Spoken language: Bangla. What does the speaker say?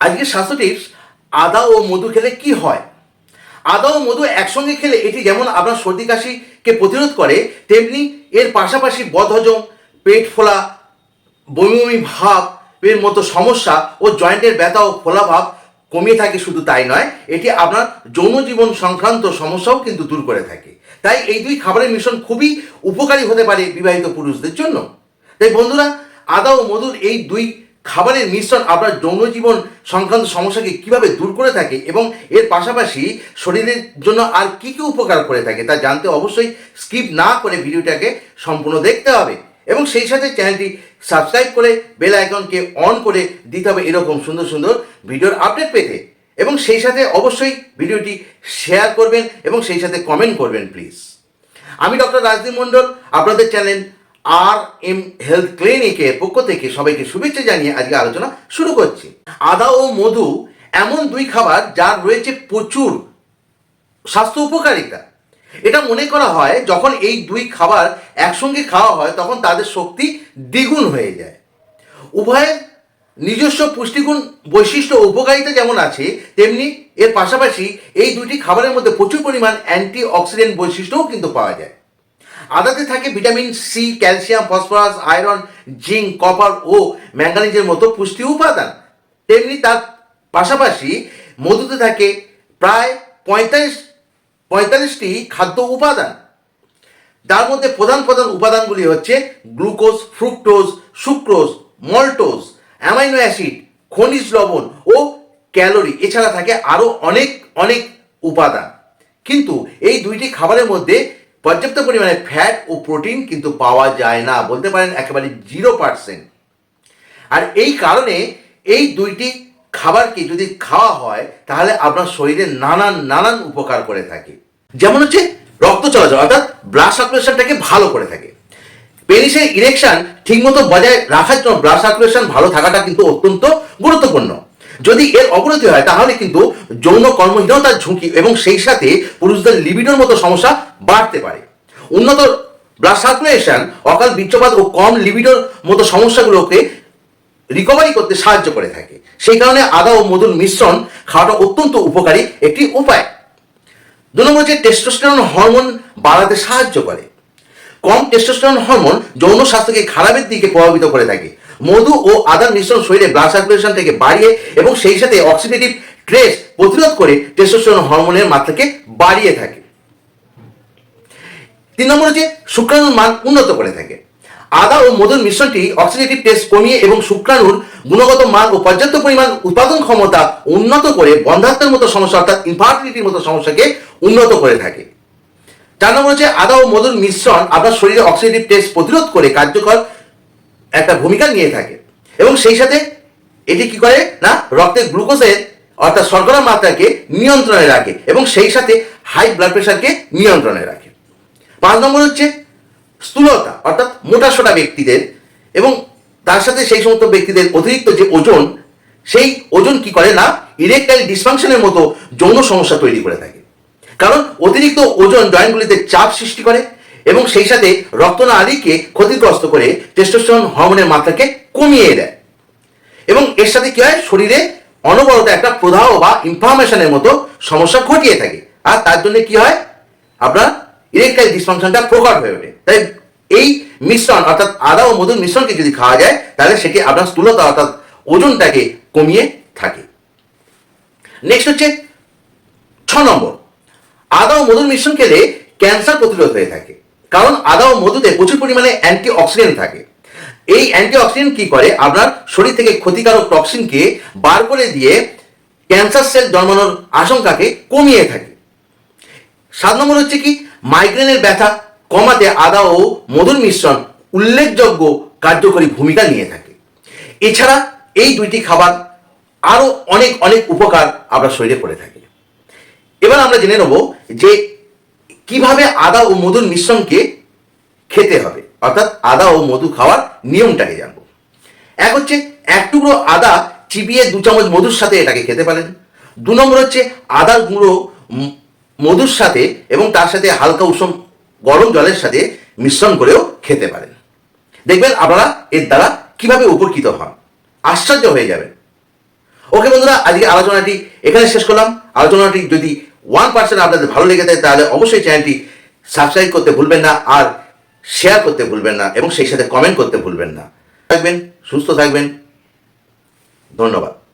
আজকে স্বাস্থ্য টিপস আদা ও মধু খেলে কি হয়? আদা ও মধু একসঙ্গে খেলে এটি যেমন আপনার সর্দি কাশিকে প্রতিরোধ করে, তেমনি এর পাশাপাশি বদহজম, পেট ফোলা বমি ভাব, এর মতো সমস্যা ও জয়েন্টের ব্যথা ও ফোলা ভাব কমিয়ে থাকে শুধু তাই নয়, এটি আপনার যৌন জীবন সংক্রান্ত সমস্যাও কিন্তু দূর করে থাকে। তাই এই দুই খাবারের মিশ্রণ খুবই উপকারী হতে পারে বিবাহিত পুরুষদের জন্য। তাই বন্ধুরা, আদা ও মধুর এই দুই খাবারের মিশ্রণ আপনার যৌন জীবন সংক্রান্ত সমস্যাকে কীভাবে দূর করে থাকে এবং এর পাশাপাশি শরীরের জন্য আর কি কি উপকার করে থাকে তা জানতে অবশ্যই স্কিপ না করে ভিডিওটাকে সম্পূর্ণ দেখতে হবে। এবং সেই সাথে চ্যানেলটি সাবস্ক্রাইব করে বেল আইকনকে অন করে দিতে হবে এরকম সুন্দর সুন্দর ভিডিওর আপডেট পেতে। এবং সেই সাথে অবশ্যই ভিডিওটি শেয়ার করবেন এবং সেই সাথে কমেন্ট করবেন, প্লিজ। আমি ডক্টর রাজদীপ মণ্ডল, আপনাদের চ্যানেল আর এম হেলথ ক্লিনিকের পক্ষ থেকে সবাইকে শুভেচ্ছা জানিয়ে আজকে আলোচনা শুরু করছি। আদা ও মধু এমন দুই খাবার যার রয়েছে প্রচুর স্বাস্থ্য উপকারিতা। এটা মনে করা হয়, যখন এই দুই খাবার একসঙ্গে খাওয়া হয়, তখন তাদের শক্তি দ্বিগুণ হয়ে যায়। উভয়ের নিজস্ব পুষ্টিগুণ বৈশিষ্ট্য উপকারিতা যেমন আছে, তেমনি এর পাশাপাশি এই দুটি খাবারের মধ্যে প্রচুর পরিমাণ অ্যান্টি অক্সিডেন্ট বৈশিষ্ট্যও কিন্তু পাওয়া যায়। আদাতে থাকে vitamin C calcium, phosphorus, iron, zinc, copper ও ম্যাঙ্গানিজের মতো পুষ্টি উপাদান। তেমনি তার পাশাপাশি মধুতে থাকে প্রায় পঁয়তাল্লিশ, পঁয়তাল্লিশটি খাদ্য উপাদান। তার মধ্যে প্রধান প্রধান উপাদানগুলি হচ্ছে glucose, fructose, sucrose, maltose, amino acid, খনিজ লবণ ও ক্যালোরি। এছাড়া থাকে আরও অনেক অনেক উপাদান। কিন্তু এই দুইটি খাবারের মধ্যে পর্যাপ্ত পরিমাণে ফ্যাট ও প্রোটিন কিন্তু পাওয়া যায় না। বলতে পারেন একেবারে জিরো পার্সেন্ট আর এই কারণে এই দুইটি খাবারকে যদি খাওয়া হয়, তাহলে আপনার শরীরে নানান নানান উপকার করে থাকে। যেমন হচ্ছে রক্ত চলাচল, অর্থাৎ ব্লাড সার্কুলেশনটাকে ভালো করে থাকে। পেনিসের ইরেকশন ঠিকমতো বজায় রাখার জন্য ব্লাড সার্কুলেশন ভালো থাকাটা কিন্তু অত্যন্ত গুরুত্বপূর্ণ। যদি এর অবনতি হয়, তাহলে কিন্তু যৌন কর্মহীনতার ঝুঁকি এবং সেই সাথে পুরুষদের লিবিডোর মতো সমস্যা বাড়তে পারে। উন্নত ব্লাড সার্কুলেশন অকাল বীর্যপাত ও কম লিবিডোর মতো সমস্যাগুলোকে রিকভারি করতে সাহায্য করে থাকে। সেই কারণে আদা ও মধুর মিশ্রণ খাওয়াটা অত্যন্ত উপকারী একটি উপায়। দু নম্বর হচ্ছে টেস্টোস্টেরন হরমোন বাড়াতে সাহায্য করে। কম টেস্টোস্টেরন হরমোন যৌন স্বাস্থ্যকে খারাপের দিকে প্রভাবিত করে থাকে। মধু ও আদার মিশ্রণ শরীরে ব্লাড সার্কুলেশন থেকে বাড়িয়ে এবং সেই সাথে অক্সিডেটিভ স্ট্রেস প্রতিরোধ করে টেস্টোস্টেরন হরমোনের মাত্রাকে বাড়িয়ে থাকে। তিন নম্বর হচ্ছে শুক্রাণুর মান উন্নত করে থাকে। আদা ও মধুর মিশ্রণটি অক্সিডেটিভ টেস্ট কমিয়ে এবং শুক্রাণুর গুণগত মান ও পর্যাপ্ত পরিমাণ উৎপাদন ক্ষমতা উন্নত করে বন্ধাত্মের মতো সমস্যা অর্থাৎ ইনফার্টিলিটির মতো সমস্যাকে উন্নত করে থাকে। চার নম্বর হচ্ছে আদা ও মধুর মিশ্রণ আপনার শরীরে অক্সিডেটিভ টেস্ট প্রতিরোধ করে কার্যকর একটা ভূমিকা নিয়ে থাকে। এবং সেই সাথে এটি কি করে না? রক্তে গ্লুকোজের অর্থাৎ শর্করার মাত্রাকে নিয়ন্ত্রণে রাখে এবং সেই সাথে হাই ব্লাড প্রেশারকে নিয়ন্ত্রণে রাখে। পাঁচ নম্বর হচ্ছে স্থূলতা, অর্থাৎ মোটা সোটা ব্যক্তিদের এবং তার সাথে সেই সমস্ত ব্যক্তিদের অতিরিক্ত যে ওজন, সেই ওজন কি করে না? ইরেকটাইল ডিসফাংশনের মতো যৌন সমস্যা তৈরি করে থাকে। কারণ অতিরিক্ত ওজন জয়েন্টগুলিতে চাপ সৃষ্টি করে এবং সেই সাথে রক্তনালীকে ক্ষতিগ্রস্ত করে টেস্টোস্টেরন হরমোনের মাত্রাকে কমিয়ে দেয়। এবং এর সাথে কি হয়? শরীরে অনবরত একটা প্রদাহ বা ইনফ্লামেশনের মতো সমস্যা ঘটিয়ে থাকে। আর তার জন্য কি হয়? আপনার ইরেকটাইল ডিসফাংশনটা প্রকট হয়ে ওঠে। তাই এই মিশ্রণ, অর্থাৎ আদা ও মধুর মিশ্রণকে যদি খাওয়া যায়, তাহলে সেটি আপনার স্থূলতা, অর্থাৎ ওজনটাকে কমিয়ে থাকে। নেক্সট হচ্ছে ছ নম্বর। আদা ও মধুর মিশ্রণ খেলে ক্যান্সার প্রতিরোধ হয়ে থাকে। কারণ আদা ও মধুতে প্রচুর পরিমাণে অ্যান্টি অক্সিডেন্ট থাকে। এই অ্যান্টি অক্সিডেন্ট কি করে? আপনার শরীর থেকে ক্ষতিকারক টক্সিনকে বার করে দিয়ে ক্যান্সার সেল জন্মানোর আশঙ্কাকে কমিয়ে থাকে। সাত নম্বর হচ্ছে কি? মাইগ্রেনের ব্যথা কমাতে আদা ও মধুর মিশ্রণ উল্লেখযোগ্য কার্যকরী ভূমিকা নিয়ে থাকে। এছাড়া এই দুইটি খাবার আরও অনেক অনেক উপকার আমরা শরীরে করে থাকি। এবার আমরা জেনে নেব যে কীভাবে আদা ও মধুর মিশ্রণকে খেতে হবে। অর্থাৎ আদা ও মধু খাওয়ার নিয়মটাকে জানব। এক হচ্ছে, এক টুকরো আদা চিবিয়ে দু চামচ মধুর সাথে এটাকে খেতে পারেন। দু নম্বর হচ্ছে, আদার গুঁড়ো মধুর সাথে এবং তার সাথে হালকা উষম গরম জলের সাথে মিশ্রণ করেও খেতে পারেন। দেখবেন আপনারা এর দ্বারা কীভাবে উপকৃত হন। আশ্চর্য হয়ে যাবেন। ওকে বন্ধুরা, আজকে আলোচনাটি এখানে শেষ করলাম। আলোচনাটি যদি ওয়ান পার্সেন্ট আপনাদের ভালো লেগে থাকে, তাহলে অবশ্যই চ্যানেলটি সাবস্ক্রাইব করতে ভুলবেন না আর শেয়ার করতে ভুলবেন না এবং সেই সাথে কমেন্ট করতে ভুলবেন না। থাকবেন, সুস্থ থাকবেন। ধন্যবাদ।